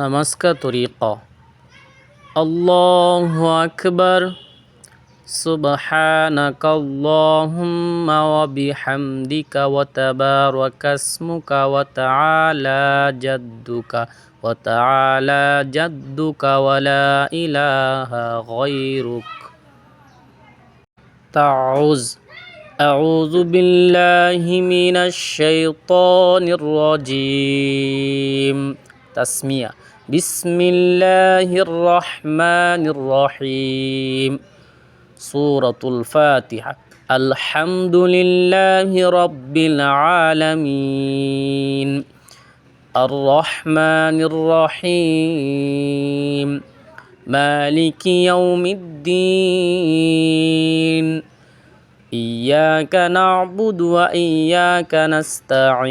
নামাজ কা তরিকা আল্লাহ আকবর سبحانك اللهم وبحمدك وتبارك اسمك وتعالى جدك وتعالى جدك ولا إله غيرك تعوذ أعوذ بالله من الشيطان الرجيم تسمية بسم الله الرحمن الرحيم سورة الفاتحة الحمد لله رب العالمين الرحمن الرحيم مالك يوم الدين إياك نعبد وإياك نستعين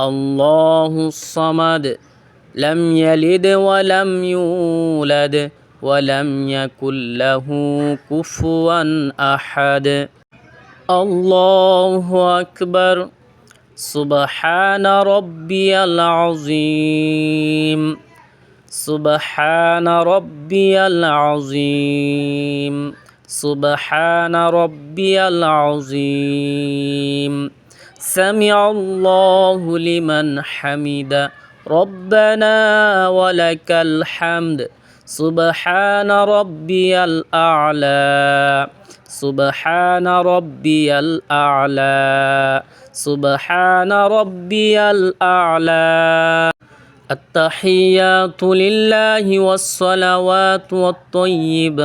الله الصمد لم يلد ولم يولد ولم يكن له كفوا أحد. الله أكبر. سبحان ربي العظيم. سبحان ربي العظيم. سبحان ربي العظيم. سمع الله لمن حمد. ربنا ولك الحمد. سبحان ربي الأعلى. سبحان ربي الأعلى. سبحان ربي الأعلى. التحيات لله والصلوات والطيبات.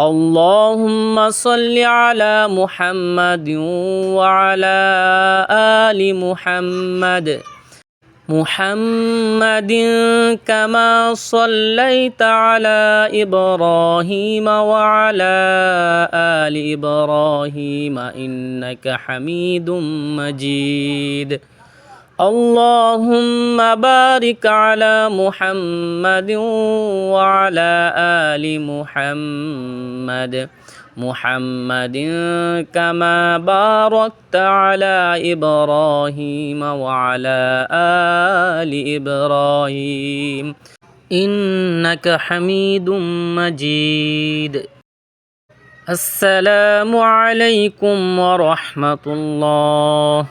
اللهم صل على محمد وعلى آل محمد. محمد كما صليت على إبراهيم وعلى آل إبراهيم إنك حميد مجيد. اللهم بارك على محمد وعلى آل محمد. محمد كما باركت على إبراهيم وعلى آل إبراهيم. إنك حميد مجيد. السلام عليكم ورحمة الله.